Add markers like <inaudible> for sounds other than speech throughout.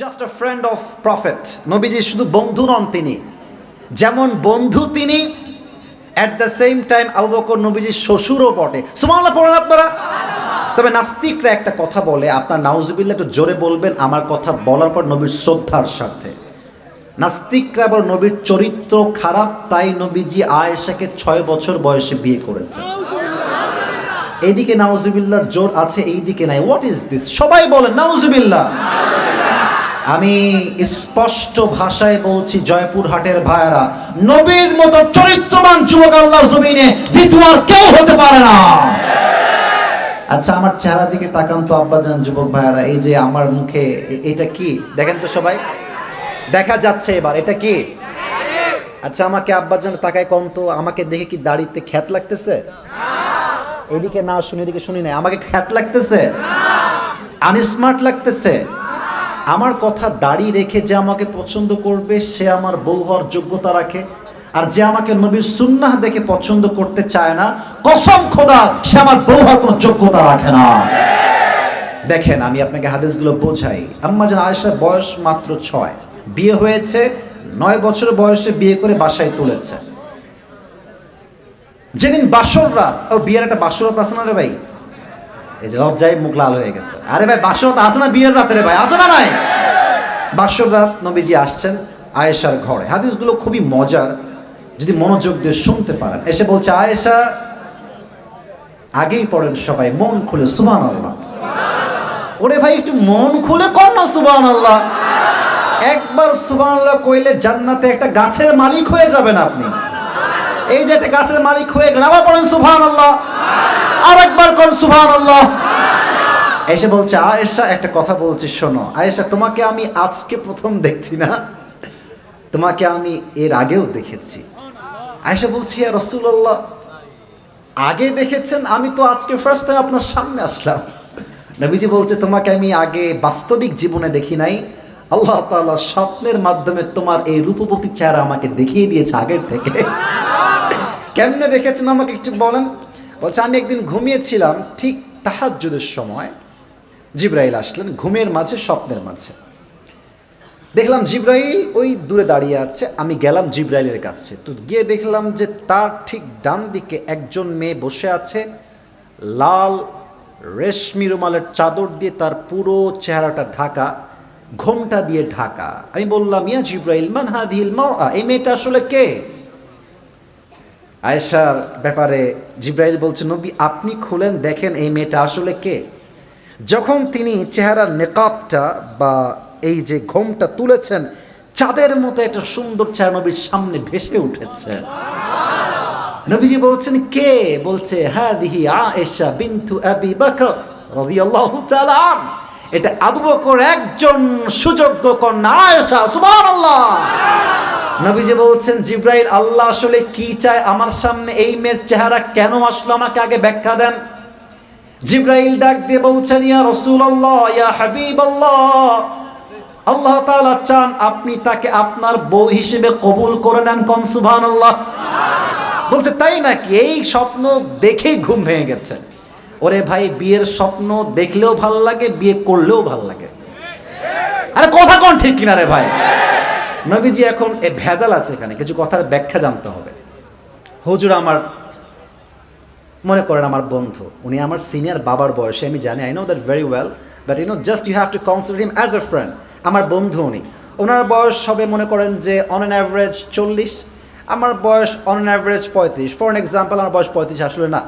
Just a friend of prophet নবীজি শুধু বন্ধু নন তিনি। যেমন বন্ধু তিনি at the same time Abu Bakr নবীজির শ্বশুরও বটে। সুমাল্লাহ পড়েন আপনারা? তবে নাস্তিকরা একটা কথা বলে, আপনার নাউজুবিল্লাহ একটু জোরে বলবেন, আমার কথা বলার পর নবীর শ্রদ্ধার সাথে নাস্তিকরা আবার নবীর চরিত্র খারাপ, তাই নবীজি আয়েশাকে ছয় বছর বয়সে বিয়ে করেছে। এইদিকে নাউজুবিল্লাহর জোর আছে, এইদিকে নাই। হোয়াট ইজ দিস সবাই বলেন, নাউজুবিল্লাহ। আমি স্পষ্ট ভাষায় বলছি জয়পুর হাটের ভাইয়েরা নবীর মতো চরিত্রবান যুবক আল্লাহর জমিনে দ্বিতীয় আর কেউ হতে পারে না। আচ্ছা আমার চেহারা দিকে তাকান তো আব্বাজান যুবক ভাইয়ারা এই যে আমার মুখে এটা কি? দেখেন তো সবাই। দেখা যাচ্ছে এবার এটা কি? আচ্ছা আমাকে আব্বাজান তাকায় কম তো আমাকে দেখে কি দাড়িতে খ্যাত লাগতেছে? এদিকে না শুনি এদিকে শুনি না আমাকে খ্যাত লাগতেছে? আনস্মার্ট লাগতেছে? আমার কথা দাড়ি রেখে যে আমাকে পছন্দ করবে, সে আমার বউ হওয়ার যোগ্যতা রাখে। আর যে আমাকে নবীর সুন্নাহ দেখে পছন্দ করতে চায় না, কসম খোদা, সে আমার বউ হওয়ার কোনো যোগ্যতা রাখে না। দেখেন, আমি আপনাকে হাদিসগুলো বোঝাই। আম্মা যেন আয়েশার বয়স মাত্র ছয়। বিয়ে হয়েছে, নয় বছর বয়সে বিয়ে করে বাসায় তুলেছে। যেদিন বাসর রাত, ও বিয়ের একটা বাসর রাত আছে না রে ভাই? এই যে লজ্জায় মুখ লাল হয়ে গেছে। আরে ভাই, বাসর রাত আছে না বিয়ের রাতে রে ভাই? আছে না নাই? বাসর রাত নবীজি আসছেন আয়েশার ঘরে। হাদিসগুলো খুবই মজার, যদি মনোযোগ দিয়ে শুনতে পারেন। এসে বলছে, আয়েশা, আগেই পড়েন সবাই, মন খুলে সুবান আল্লাহ ওরে ভাই, একটু মন খুলে কর না সুবান আল্লাহ একবার সুবান আল্লাহ কইলে জান্নাতে একটা গাছের মালিক হয়ে যাবেন আপনি। এই যে একটা গাছের মালিক হয়ে গেলেন, আবার পড়েন সুবহান আল্লাহ আর একবার কোন সুবহান আল্লাহ এসে বলছে, আয়েশা, একটা কথা বলছি, শোনো। আয়েশা, তোমাকে আমি আজকে প্রথম দেখছি না? তোমাকে আমি এর আগেও দেখেছি। আয়েশা বলছি রাসূলুল্লাহ, আগে দেখেছেন? আমি তো আজকে ফার্স্ট টাইম আপনার সামনে আসলাম। নবীজি বলছে, তোমাকে আমি আগে বাস্তবিক জীবনে দেখি নাই। আল্লাহ তাআলা স্বপ্নের মাধ্যমে তোমার এই রূপবতী চেহারা আমাকে দেখিয়ে দিয়েছে আগের থেকে। কেমনে দেখেছেন আমাকে একটু বলেন? বলছে, আমি একদিন ঘুমিয়েছিলাম, ঠিক তাহাজ্জুদের সময় জিব্রাইল আসলেন, ঘুমের মাঝে, স্বপ্নের মাঝে। দেখলাম জিব্রাইল ওই দূরে দাঁড়িয়ে আছে, আমি গেলাম জিব্রাইলের কাছে। তো গিয়ে দেখলাম যে তার ঠিক ডান দিকে একজন মেয়ে বসে আছে, লাল রেশমি রুমালের চাদর দিয়ে তার পুরো চেহারাটা ঢাকা, ঘোমটা দিয়ে ঢাকা। আমি বললাম, ইয়া জিব্রাইল, মান হাদিল মা এই মেয়েটা আসলে কে? আয়েশার ব্যাপারে জিব্রাইল বলছে, নবী, আপনি খুলেন, দেখেন এই মেয়েটা আসলে কে? যখন তিনি চেহারার নেকাবটা বা এই যে ঘোমটা তুলেছেন, চাঁদের মতো একটা সুন্দর চেহারা নবীর সামনে ভেসে উঠেছে। নবীজি বলছেন, কে? বলছে হ্যাঁ দিহি আয়েশা বিন্তু আবি। এটা আবু বকর একজন সুযোগ্য কন্যা আয়েশা, সুবহানাল্লাহ। নবীজি বলছেন, জিব্রাইল, আল্লাহ আসলে কি চায়? আমার সামনে এই মেয়ের চেহারা কেন আসলো? আমাকে আগে ব্যাখ্যা দেন। জিব্রাইল ডাক দিয়ে বলছেন, ইয়া রাসূলুল্লাহ, ইয়া হাবিবাল্লাহ, আল্লাহ তাআলা চান আপনি তাকে আপনার বউ হিসেবে কবুল করে নেন কোন সুবহানাল্লাহ? বলছে, তাই নাকি? এই স্বপ্ন দেখেই ঘুম ভেঙে গেছে। ওরে ভাই, বিয়ের স্বপ্ন দেখলেও ভালো লাগে, বিয়ে করলেও ভালো লাগে। আরে কথা কোন ঠিক কিনা রে ভাই? নবীজি এখন এ ভেজাল আছে এখানে, কিছু কথার ব্যাখ্যা জানতে হবে। হুজুর আমার, মনে করেন আমার বন্ধু, উনি আমার সিনিয়র বাবার বয়সে, আমি জানি I know that very well but you know just you have to consider him as a friend আমার বন্ধু উনি। ওনার বয়স হবে, মনে করেন যে অন অ্যান অ্যাভারেজ চল্লিশ, আমার বয়স অন অ্যান অ্যাভারেজ পঁয়ত্রিশ। ফর এক্সাম্পল আমার বয়স পঁয়ত্রিশ আসলে না।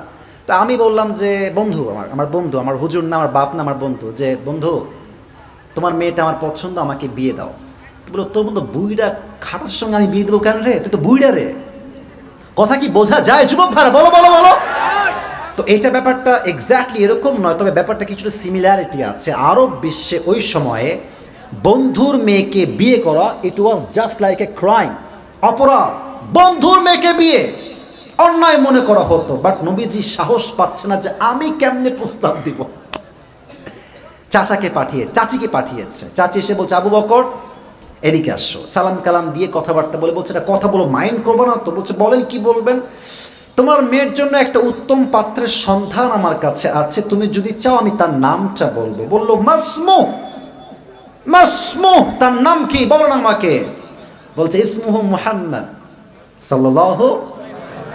তো আমি বললাম যে, বন্ধু আমার আমার বন্ধু, আমার হুজুর না, আমার বাপ না, আমার বন্ধু, যে, বন্ধু, তোমার মেয়েটা আমার পছন্দ, আমাকে বিয়ে দাও। বলো, তোর মতো বুইটা খাটার সঙ্গে আমি বিয়ে দেবো কেন রে? তুই তো বুইটা রে। কথা কি বোঝা যায়? যুবক ভাড়া, বলো বলো বলো। তো এইটা ব্যাপারটা এক্স্যাক্টলি এরকম নয়, তবে ব্যাপারটা কিছুটা সিমিলারিটি আছে। আরব বিশ্বে ওই সময়ে বন্ধুর মেয়েকে বিয়ে করা it was just like a crime অপরাধ। বন্ধুর মেয়েকে বিয়ে, অন্যায় মনে করা হতো। বাট নবীজি সাহস পাচ্ছে না যে আমি কেমনে প্রস্তাব দিব। চাচাকে পাঠিয়ে, চাচিকে পাঠিয়েছে। চাচি এসে বলছে, আবু বকর এদিকে আসো। সালাম কালাম দিয়ে কথাবার্তা বলে বলছে, এটা কথা বলো মাইন্ড করব না তো। বলছে, বলেন, কি বলবেন? তোমার মেয়ের জন্য একটা উত্তম পাত্রের সন্ধান আমার কাছে আছে। তুমি যদি চাও, আমি তার নামটা বলব। বলল, মাসমু মাসমুহ তার নাম কি? বলো না আমাকে। বলছে, ইসমুহ মুহাম্মদ সাল্লাল্লাহু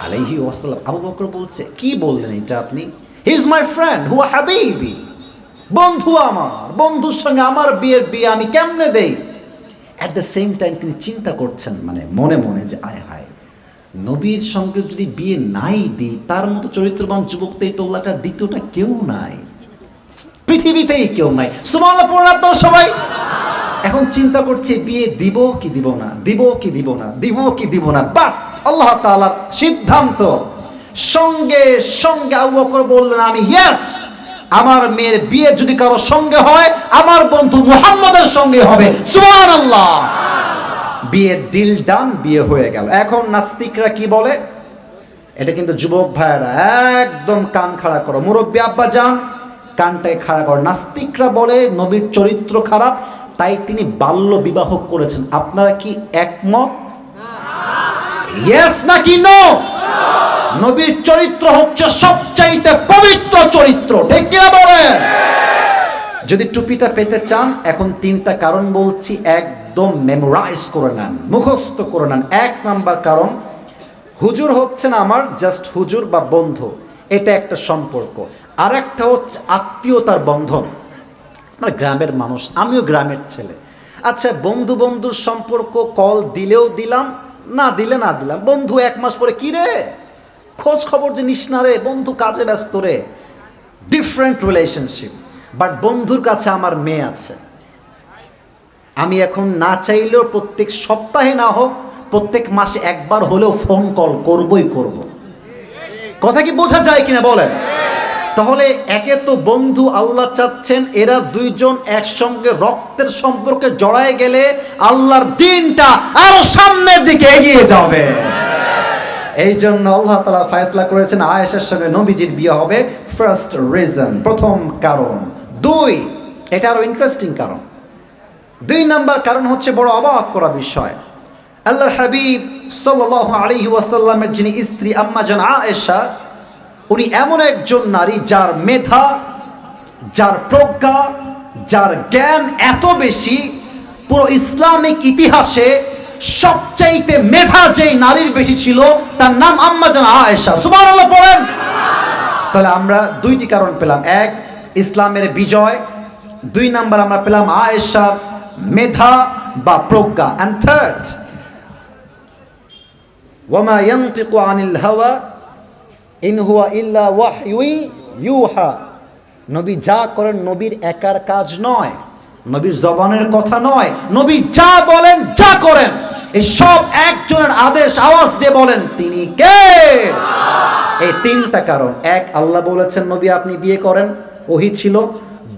আলাইহি ওয়াসাল্লাম। আবু বকর বলছে, কি বললেন এটা আপনি? হি ইজ মাই ফ্রেন্ড হুয়া হাবিবি। বন্ধু আমার, বন্ধুর সঙ্গে আমার বিয়ের বিয়ে আমি কেমনে দেই? অ্যাট দ্য সেম টাইম তিনি চিন্তা করছেন মানে মনে মনে যে, আয় হায়, নবীর সঙ্গে যদি বিয়ে নাই দিই, তার মতো চরিত্রবান যুবক তো এই তোল্লাটা দ্বিতীয়টা কেউ নাই। পৃথিবীতেই কেউ নাই। সুমাল্লাহ পড়ুন আপনারা সবাই। এখন চিন্তা করছে, বিয়ে দিব কি দিব না? দিব কি দিব না? দিব কি দিব না? বাট আল্লাহ তাআলার সিদ্ধান্ত, সঙ্গে সঙ্গে আবু বকর বললেন, আমি ইয়েস আমার মেয়ের বিয়ে যদি কারও সঙ্গে হয় আমার বন্ধু মুহাম্মদের সঙ্গে হবে। সুবহানাল্লাহ। বিয়ের ডিল ডান বিয়ে হয়ে গেল। এখন নাস্তিকরা কি বলে? এটা কিন্তু যুবক ভাইয়েরা একদম কান খাড়া করো। মুরব্বী আব্বা যান কানটাই খাড়া করো। নাস্তিকরা বলে নবীর চরিত্র খারাপ তাই তিনি বাল্য বিবাহ করেছেন। আপনারা কি একমত? ইয়েস নাকি নো নবীর চরিত্র হচ্ছে সবচাইতে পবিত্র চরিত্র, ঠিক কিনা বলেন? যদি টুপিটা পেতে চান, এখন তিনটা কারণ বলছি, একদম মেমোরাইজ করে নেন, মুখস্থ করে নেন। এক নাম্বার কারণ, হুজুর হচ্ছেন আমার জাস্ট হুজুর বা বন্ধু, এটা একটা সম্পর্ক। আর একটা হচ্ছে আত্মীয়তার বন্ধন। আমরা গ্রামের মানুষ, আমিও গ্রামের ছেলে। আচ্ছা বন্ধু বন্ধুর সম্পর্ক, কল দিলেও দিলাম, না দিলে না দিলাম, বন্ধু এক মাস পরে, কি রে? খোঁজ খবর যে নিস না রে, বন্ধু কাজে ব্যস্ত রে। ডিফারেন্ট রিলেশনশিপ বাট বন্ধুর কাছে আমার মেয়ে আছে। আমি এখন না চাইলেও প্রত্যেক সপ্তাহে না হোক, প্রত্যেক মাসে একবার হলেও ফোন কল করবই করব। কথা কি বোঝা যায় কিনা বলেন? তাহলে একে তো বন্ধু আল্লাহ চাচ্ছেন, এরা দুইজন একসঙ্গে রক্তের সম্পর্কে জড়ায় গেলে আল্লাহর দিনটা আরও সামনের দিকে এগিয়ে যাবে। এই জন্য আল্লাহ তালা ফায়সলা করেছেন আয়েশার সঙ্গে নবীজির বিয়ে হবে ফার্স্ট রিজন প্রথম কারণ। দুই, এটা আরও ইন্টারেস্টিং কারণ। দুই নাম্বার কারণ হচ্ছে বড় অবাক করা বিষয়। আল্লাহর হাবিব সাল্লাল্লাহু আলাইহি ওয়াসাল্লামের যিনি স্ত্রী আম্মা জান আয়েশা, উনি এমন একজন নারী যার মেধা, যার প্রজ্ঞা, যার জ্ঞান এত বেশি, পুরো ইসলামিক ইতিহাসে সবচাইতে মেধা যেই নারীর বেশি ছিল, তার নাম আম্মা জান আয়েশা। সুবহানাল্লাহ পড়েন। তাহলে আমরা দুইটি কারণ পেলাম। এক, ইসলামের বিজয়। দুই নাম্বার আমরা পেলাম আয়েশার মেধা বা প্রজ্ঞা। অ্যান্ড থার্ড ওয়ামা ইয়ানতিকু আনিল হাওয়া, ইন হুয়া ইল্লা ওয়াহয়ুই ইউহা। নবী যা করেন নবীর একার কাজ নয়, নবীর জবানের কথা নয়। নবী যা বলেন, যা করেন। এই সব একজনের আদেশ, আওয়াজ দিয়ে বলেন, তিনি কে? এই তিনটা কারণ। এক, আল্লাহ বলেছেন, নবী, আপনি বিয়ে করেন। ওহি ছিল।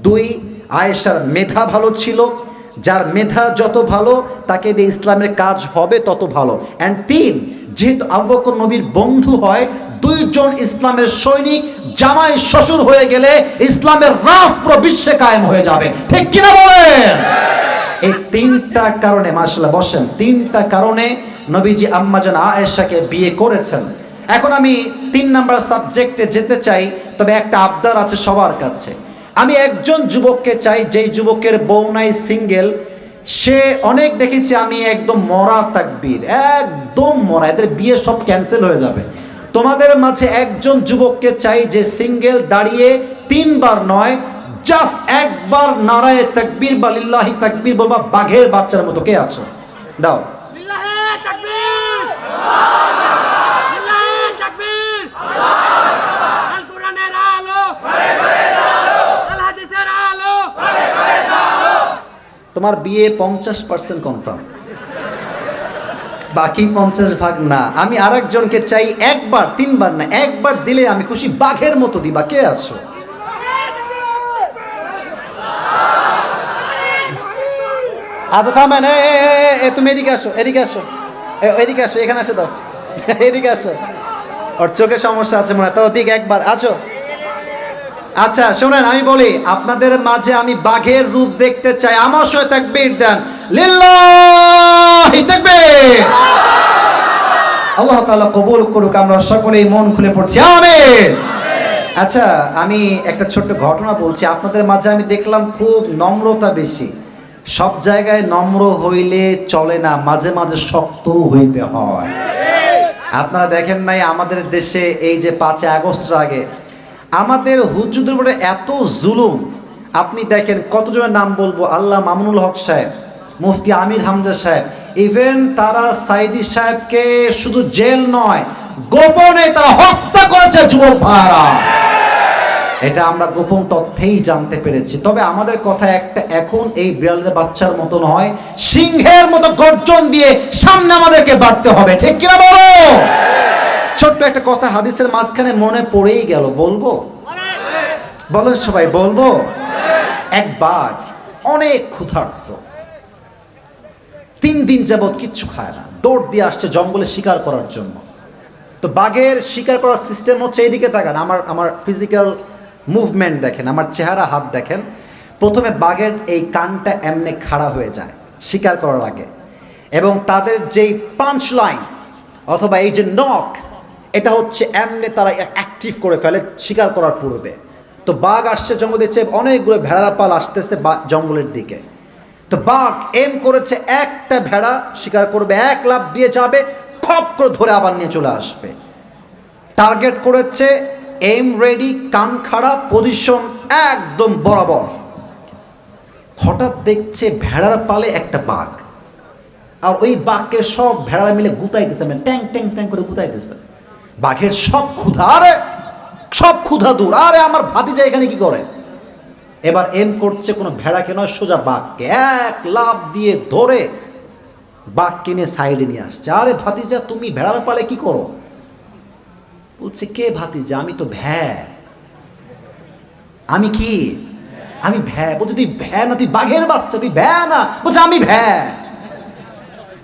দুই, আয়েশার মেধা ভালো ছিল। যার মেধা যত ভালো, তাকে দিয়ে ইসলামের কাজ হবে তত ভালো। অ্যান্ড তিন, যেহেতু আবু নবীর বন্ধু হয়, দুইজন ইসলামের সৈনিক জামাই শ্বশুর হয়ে গেলে ইসলামের রাজ পুরো বিশ্বে কায়েম হয়ে যাবে। ঠিক কিনা বলেন? এই তিনটা কারণে মাসাল্লাহ বসেন। তিনটা কারণে নবীজি আম্মাজান আয়েশাকে বিয়ে করেছেন। এখন আমি তিন নাম্বার সাবজেক্টে যেতে চাই, তবে একটা আবদার আছে সবার কাছে। আমি একজন যুবককে চাই, যেই যুবকের বউ নাই, সিঙ্গেল। সে অনেক দেখেছি আমি একদম মরা তাকবীর, একদম মরা, এদের বিয়ে সব ক্যান্সেল হয়ে যাবে। তোমাদের মাঝে একজন যুবককে চাই যে সিঙ্গেল দাঁড়িয়ে তিনবার নয় জাস্ট একবার নারায়ে তাকবীর বা লিল্লাহি তাকবীর বলবা, বাঘের বাচ্চার মতো কে আছো? দাও। তোমার বিয়ে পঞ্চাশ পার্সেন্ট কনফার্ম বাকি পঞ্চাশ ভাগ না। আমি আরেকজনকে চাই একবার, তিনবার না, একবার দিলে আমি খুশি, বাঘের মতো দিবা। কে আছো? আচ্ছা থামেন এ, তুমি এদিকে আসো এদিকে আসো। এদিকে আসো এখানে আসো দাও। <laughs> এদিকে আসো। ওর চোখে সমস্যা আছে মনে হয়। তো ওদিকে একবার আছো আচ্ছা শোনেন আমি বলি আপনাদের মাঝে আমি বাঘের রূপ দেখতে চাই। আমার সঙ্গে তাকবীর দেন। লিল্লাহি তাকবীর। আল্লাহ তাআলা কবুল করুক আমরা সকলেই মন খুলে পড়ছি। আমিন। আচ্ছা আমি একটা ছোট্ট ঘটনা বলছি। আপনাদের মাঝে আমি দেখলাম খুব নম্রতা বেশি। সব জায়গায় নম্র হইলে চলে না, মাঝে মাঝে শক্ত হইতে হয়। আপনারা দেখেন নাই আমাদের দেশে এই যে পাঁচই আগস্টের আগে, আমাদের হুজুরদের উপরে এত জুলুম। আপনি দেখেন কতজনের নাম বলব? আল্লাহ মামুনুল হক সাহেব, মুফতি আমির হামজা সাহেব ইভেন তারা সাইদি সাহেবকে শুধু জেল নয়, গোপনে তারা হত্যা করেছে যুবক ভাইরা। এটা আমরা গোপন তথ্যেই জানতে পেরেছি। তবে আমাদের কথা একটা, এখন এই বিড়ালের বাচ্চার মতো নয় সিংহের মতো গর্জন দিয়ে সামনে আমাদেরকে বাড়তে হবে। ঠিক কিনা বলো? ছোট্ট একটা কথা, হাদিসের মাঝখানে মনে পড়েই গেল। বলব? বলেন সবাই, বলব? এক বাঘ অনেক ক্ষুধার্ত। তিন দিন যাবৎ কিচ্ছু খায় না। দৌড় দিয়ে আসছে জঙ্গলে শিকার করার জন্য। তো বাঘের শিকার করার সিস্টেম হচ্ছে এইদিকে তাকান। আমার আমার ফিজিক্যাল মুভমেন্ট দেখেন, আমার চেহারা, হাত দেখেন, প্রথমে বাঘের এই কানটা এমনি খাড়া হয়ে যায়, শিকার করার আগে। এবং তাদের যেই পাঞ্চ লাইন অথবা এই যে নখ এটা হচ্ছে এমনি তারা অ্যাক্টিভ করে ফেলে, শিকার করার পূর্বে। তো বাঘ আসছে জঙ্গল দিচ্ছে, অনেকগুলো ভেড়ার পাল আসতেছে জঙ্গলের দিকে। তো বাঘ এম করেছে, একটা ভেড়া শিকার করবে, এক লাভ দিয়ে যাবে, খপ করে ধরে আবার নিয়ে চলে আসবে। টার্গেট করেছে এম রেডি কান খাড়া পজিশন একদম বরাবর। হঠাৎ দেখছে ভেড়ার পালে একটা বাঘ। আর ওই বাঘকে সব ভেড়ারা মিলে গুতাইতেছে মানে ট্যাং ট্যাং ট্যাং করে গুতাইতেছে বাঘের সব ক্ষুধা, আরে সব ক্ষুধা দূর। আরে আমার ভাতিজা এখানে কি করে? এবার এম করছে কোনো ভেড়াকে নয়, সোজা বাঘকে। এক লাভ দিয়ে ধরে বাঘ কিনে সাইডে নিয়ে আসছে। আরে ভাতিজা, তুমি ভেড়ার পালে কি করো? বলছে, কে ভাতিজা? আমি তো ভ্যা। আমি কি? আমি ভ্যা। বলছে, তুই ভ্যা না, তুই বাঘের বাচ্চা, তুই ভ্যা না। বলছে, আমি ভ্যা।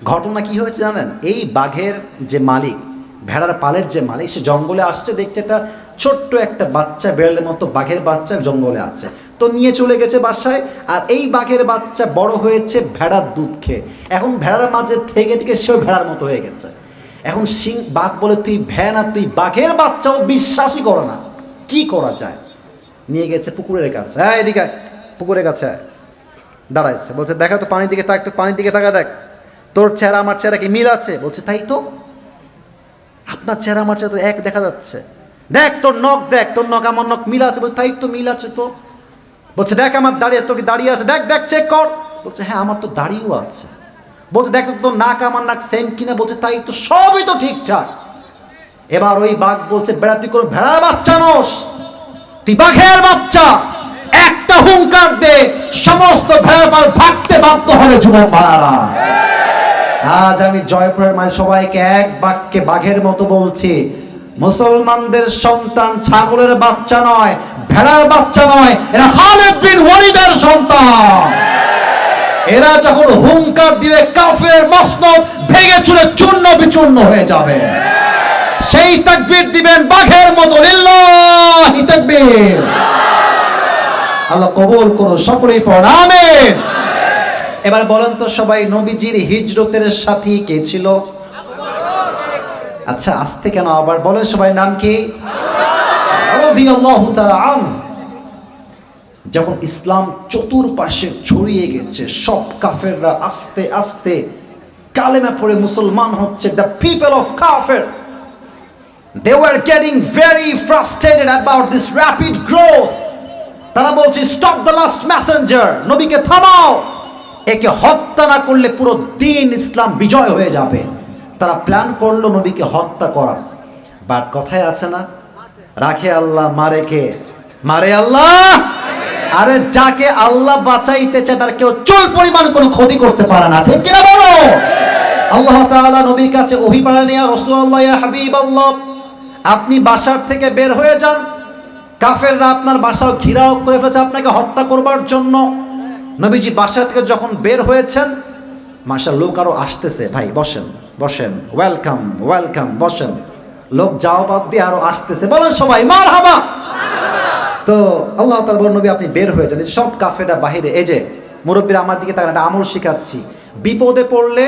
ঘটনা কি হয়েছে জানেন? এই বাঘের যে মালিক, ভেড়ার পালের যে মালিক, সে জঙ্গলে আসছে, দেখছে একটা ছোট্ট একটা বাচ্চা, বেড়ালের মতো বাঘের বাচ্চা জঙ্গলে আছে। তো নিয়ে চলে গেছে বাসায়, আর এই বাঘের বাচ্চা বড় হয়েছে ভেড়ার দুধ খেয়ে। এখন ভেড়ার মাঝে থেকে থেকে সেও ভেড়ার মতো হয়ে গেছে। এখন সিং বাঘ বলে, তুই ভ্যা না তুই বাঘের বাচ্চাও বিশ্বাসই করে না। কি করা যায়? নিয়ে গেছে পুকুরের কাছে। হ্যাঁ এদিকে পুকুরের কাছে আয়। দাঁড়াইছে। বলছে দেখা তো পানির দিকে তাক পানির দিকে তাকা দেখ। তোর চেহারা, আমার চেহারা কি মিল আছে? বলছে, তাই তো। আপনার চেহারা, আমার চেহারা তো এক দেখা যাচ্ছে। দেখ, তোর নখ, দেখ, তোর নখ, আমার নখ মিল আছে বলছে তাই তো মিল আছে তো। বলছে, দেখ, আমার দাঁড়িয়ে, তোর কি দাঁড়িয়ে আছে? দেখ দেখ চেক কর। বলছে হ্যাঁ আমার তো দাড়িও আছে। বলছে, দেখ তো নাক আমার নাক সেম কিনা? বলছে, তাই তো সবই তো ঠিকঠাক। এবার ওই বাঘ বলছে, বেড়া কোনো ভেড়ার বাচ্চা নোস। তুই বাঘের বাচ্চা। একটা হুঙ্কার দে, সমস্ত ভেড়ার পাল ভাগতে বাধ্য হবে যুবক ভাড়া আজ আমি জয়পুরের মাঝে সবাইকে এক বাক্যে বাঘের মতো বলছি, মুসলমানদের সন্তান ছাগলের বাচ্চা নয়, ভেড়ার বাচ্চা নয়, এরা খালেদ বিন ওয়ালিদের সন্তান। এরা যখন হুঙ্কার দিবে, কাফের মসনদ ভেঙে চুরে চূর্ণ বিচূর্ণ হয়ে যাবে। সেই তাকবীর দিবেন বাঘের মতো। লিল্লাহি তাকবীর। আল্লাহ কবুল করো সকলেই পড় আমিন। এবার বলেন তো সবাই, নবীজির হিজরতের সাথী কে ছিল? আচ্ছা আসতে কেন আবার বলেন সবাই, নাম কি? রাদিয়াল্লাহু তাআলা আনহু। যখন ইসলাম চতুর্পাশে ছড়িয়ে গেছে, সব কাফেররা আস্তে আস্তে কালেমা পড়ে মুসলমান হচ্ছে দ্য পিপল অফ কাফের they were getting very frustrated about this rapid growth. তারা বলছে স্টপ দ্য লাস্ট মেসেঞ্জার নবীকে থামাও, একে হত্যা না করলে পুরো দিন ইসলাম বিজয় হয়ে যাবে। তারা প্ল্যান করল নবীকে হত্যা করার। বাট কথায় আছে না, রাখে আল্লাহ, মারে কে? মারে আল্লাহ! আরে যাকে আল্লাহ বাঁচাইতে চায়, তার কেউ চুল পরিমাণ কোনো ক্ষতি করতে পারে না। ঠিক কিনা বলো? আল্লাহ তাআলা নবীর কাছে ওহি পাড়ানি আর রাসূলুল্লাহ, ইয়া হাবিবাল্লাহ, আপনি বাসার থেকে বের হয়ে যান। কাফেররা আপনার বাসাও ঘিরাও করে ফেলেছে আপনাকে হত্যা করবার জন্য। নবীজি বাসা থেকে যখন বের হয়েছেন মাসা লোক আরও আসতেছে। ভাই, বসেন বসেন। ওয়েলকাম ওয়েলকাম বসেন। লোক যাও বাদ দিয়ে আরও আসতেছে। বলেন সবাই মার হাবা তো আল্লাহ তাআলা বলেন, নবী, আপনি বের হয়ে যান। সব কাফেরা বাহিরে, এই যে মুরব্বীরা আমার দিকে তাকান একটা আমল শিখাচ্ছি। বিপদে পড়লে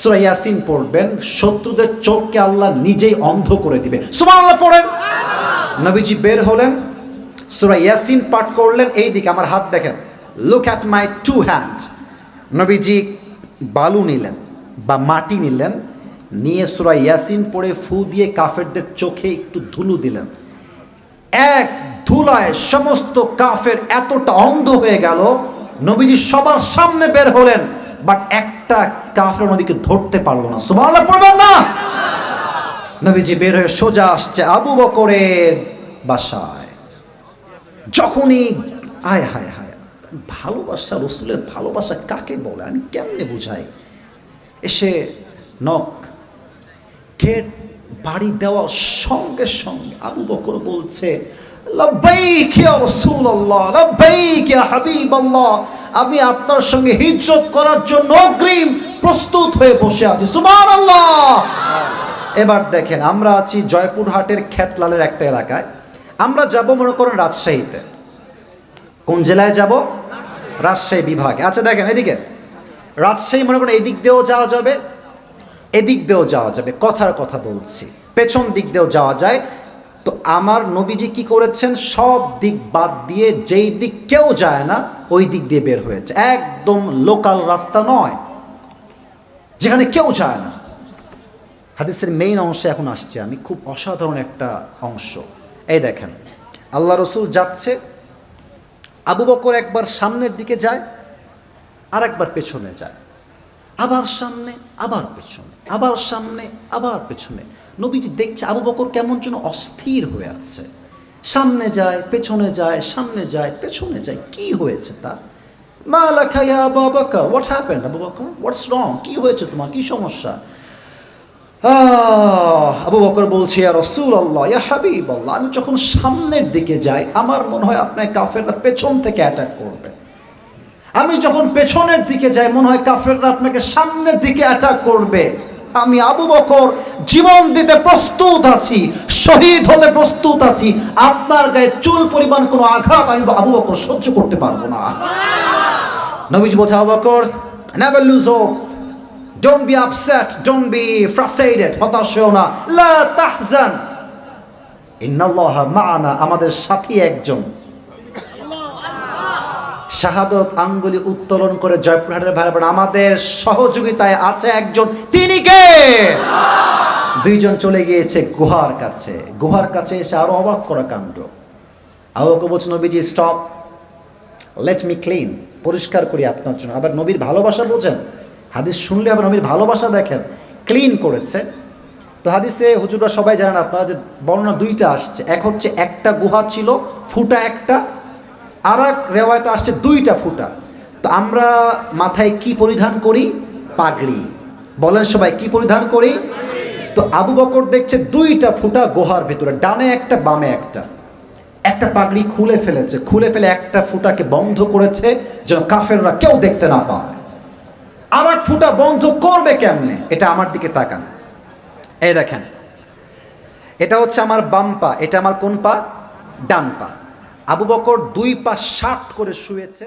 সূরা ইয়াসিন পড়বেন, শত্রুদের চোখকে আল্লাহ নিজেই অন্ধ করে দিবে সুমান আল্লাহ পড়েন। নবীজি বের হলেন, সূরা ইয়াসিন পাঠ করলেন এই দিকে আমার হাত দেখেন। Look at my two hand নবীজি বালু নিলেন বা মাটি নিলেন, নিয়ে সুরা ইয়াসিন পড়ে ফু দিয়ে কাফেরদের চোখে একটু ধুলু দিলেন। এক ধুলায় সমস্ত কাফের এতটা অন্ধ হয়ে গেল, নবীজি সবার সামনে বের হলেন বাট একটা কাফের নবীকে ধরতে পারল না। সুবহানাল্লাহ, পড়বেন না? নবীজি বের হয়ে সোজা আসছে আবু বকরের বাসায়। যখনই আয় হায় হায়, ভালোবাসা, রসুলের ভালোবাসা কাকে বলে? আমি কেমনে বুঝাই? এসে নক গেট বাড়ি দেওয়ার সঙ্গে সঙ্গে আবু বকর বলছে লাব্বাইক ইয়া রাসূলুল্লাহ, লাব্বাইক ইয়া হাবিবাল্লাহ। আমি আপনার সঙ্গে হিজরত করার জন্য অগ্রিম প্রস্তুত হয়ে বসে আছি। সুবহানাল্লাহ। এবার দেখেন, আমরা আছি জয়পুরহাটের খেতলালের একটা এলাকায়। আমরা যাব মনে করেন রাজশাহীতে। কোন জেলায় যাব? রাজশাহী বিভাগে। আচ্ছা দেখেন এদিকে। রাজশাহী মনে করেন এদিক দিয়েও যাওয়া যাবে, এদিক দিয়েও যাওয়া যাবে। কথার কথা বলছি। পেছন দিক দিয়েও যাওয়া যায়। তো আমার নবীজি কি করেছেন? সব দিক বাদ দিয়ে যেই দিক কেউ যায় না, ওই দিক দিয়ে বের হয়েছে। একদম লোকাল রাস্তা নয়, যেখানে কেউ যায় না। হাদিসের মেইন অংশে এখন আসছে আমি, খুব অসাধারণ একটা অংশ। এই দেখেন, আল্লাহ রসুল যাচ্ছে, আবু বকর একবার সামনের দিকে যায় আর একবার পেছনে যায়। আবার সামনে, আবার পেছনে, আবার সামনে, আবার পেছনে। নবীজি দেখছে আবু বকর কেমন যেন অস্থির হয়ে আছে। সামনে যায়, পেছনে যায়, সামনে যায়, পেছনে যায়, কি হয়েছে তা? মা লেখা ইয়া Abu Bakr what happened Abu Bakr what's wrong কি হয়েছে তোমার? কি সমস্যা? আবু বকর বলছে, ইয়া রসুল আল্লাহ ইয়া হাবিব আল্লাহ আমি যখন সামনের দিকে যাই, আমার মনে হয় আপনার কাফেররা পেছন থেকে অ্যাটাক করবে। আমি যখন পেছনের দিকে যাই, মনে হয় কাফেররা আপনাকে সামনের দিকে অ্যাটাক করবে। আমি আবু বকর জীবন দিতে প্রস্তুত আছি, শহীদ হতে প্রস্তুত আছি, আপনার গায়ে চুল পরিমাণ কোনো আঘাত আমি আবু বকর সহ্য করতে পারব না। Abu Bakr never lose hope don't be upset don't be frustrated হতাশ হও না। লা তাহজান। ইন্নাল্লাহ আমাদের সাথী একজন। শাহাদত আঙ্গুলি উত্তোলন করে জয়পুরহাটের ভাই বোন আমাদের সহযোগিতায় আছে একজন, তিনি কে? দুইজন চলে গিয়েছে গুহার কাছে। গুহার কাছে এসে আরও অবাক করা কাণ্ড। আবুকে বলছে, নবীজি স্টপ লেট মি ক্লিন পরিষ্কার করি আপনার জন্য। আবার নবীর ভালোবাসা বোঝেন। হাদিস শুনলে আবার নবীর ভালোবাসা দেখেন। ক্লিন করেছে। তো হাদিসে হুজুররা সবাই জানেন, আপনারা যে বর্ণনা দুইটা আসছে। এক হচ্ছে একটা গুহা ছিল, ফুটা একটা আর এক রেওয়ায়তে আসছে দুইটা ফুটা। তো আমরা মাথায় কি পরিধান করি? পাগড়ি। বলেন সবাই, কি পরিধান করি? তো আবু বকর দেখছে দুইটা ফুটা গুহার ভিতরে, ডানে একটা, বামে একটা। একটা পাগড়ি খুলে ফেলেছে, খুলে ফেলে একটা ফুটাকে বন্ধ করেছে, যেন কাফেররা কেউ দেখতে না পায়। আর এক ফুটা বন্ধ করবে কেমনে? এটা আমার দিকে তাকান। এই দেখেন, এটা হচ্ছে আমার বাম পা, এটা আমার কোন পা? ডান পা। আবু বকর দুই পা ষাট করে শুয়েছে।